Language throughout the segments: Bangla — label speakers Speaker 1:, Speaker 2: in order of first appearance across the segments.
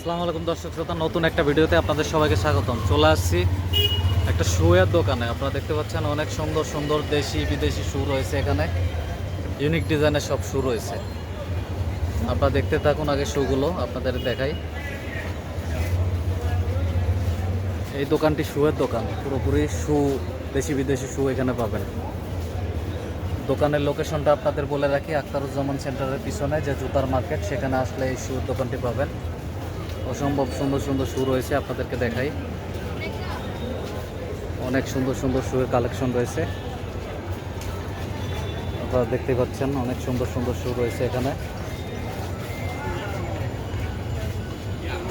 Speaker 1: আসসালামু আলাইকুম দর্শক শ্রোতা, নতুন একটা ভিডিওতে আপনাদের সবাইকে স্বাগতম। চলে আসছি একটা শুয়ের দোকানে। আপনারা দেখতে পাচ্ছেন অনেক সুন্দর সুন্দর দেশি বিদেশি শু রয়েছে এখানে। ইউনিক ডিজাইনের সব শু রয়েছে। আপনারা দেখতে থাকুন আগে শুগুলো, আপনাদের দেখাই। এই দোকানটি শুয়ের দোকান। পুরোপুরি শু, দেশি বিদেশি শু এখানে পাবেন। দোকানের লোকেশনটা আপনাদের বলে রাখি আখতারুজ্জামান সেন্টারের পিছনে যে জুতার মার্কেট, সেখানে আসলে এই শুর দোকানটি পাবেন। অসম্ভব সুন্দর সুন্দর শু রয়েছে, আপনাদেরকে দেখাই। অনেক সুন্দর সুন্দর শুয়ের কালেকশন রয়েছে। আপনারা দেখতে পাচ্ছেন, অনেক সুন্দর সুন্দর শু রয়েছে এখানে।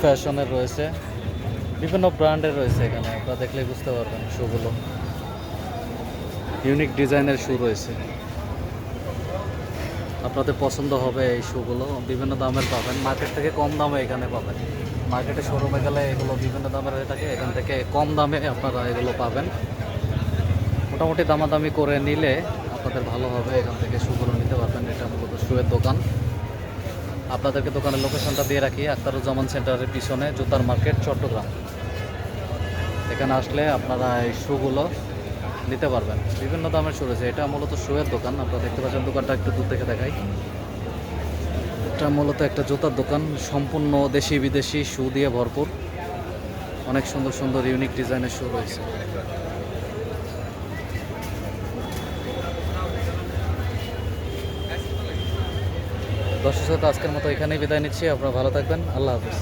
Speaker 1: ফ্যাশনের রয়েছে, বিভিন্ন ব্র্যান্ডের রয়েছে এখানে, আপনারা দেখলে বুঝতে পারবেন শুগুলো ইউনিক ডিজাইনের শু রয়েছে। আপনাদের পছন্দ হবে এই শুগুলো বিভিন্ন দামের পাবেন মার্কেট থেকে কম দামে এখানে পাবেন। মার্কেটে শোরুমে গেলে এগুলো বিভিন্ন দামের হয়ে থাকে এখান থেকে কম দামে আপনারা এগুলো পাবেন। মোটামুটি দামাদামি করে নিলে আপনাদের ভালো হবে, এখান থেকে শুগুলো নিতে পারবেন। এটা মূলত শুয়ের দোকান। আপনাদেরকে দোকানের লোকেশনটা দিয়ে রাখি, আখতারুজ্জামান সেন্টারের পিছনে, জুতার মার্কেট, চট্টগ্রাম। এখানে আসলে আপনারা এই শুগুলো নিতে পারবেন। বিভিন্ন দামের শু রয়েছে। এটা মূলত শুয়ের দোকান। আপনারা দেখতে পাচ্ছেন দোকানটা একটু দূর থেকে দেখাই। এটা মূলত একটা জুতার দোকান, সম্পূর্ণ দেশি বিদেশি শু দিয়ে ভরপুর। অনেক সুন্দর সুন্দর ইউনিক ডিজাইনের শু রয়েছে। দর্শক আজকের মতো এখানেই বিদায় নিচ্ছি। আপনারা ভালো থাকবেন। আল্লাহ হাফিজ।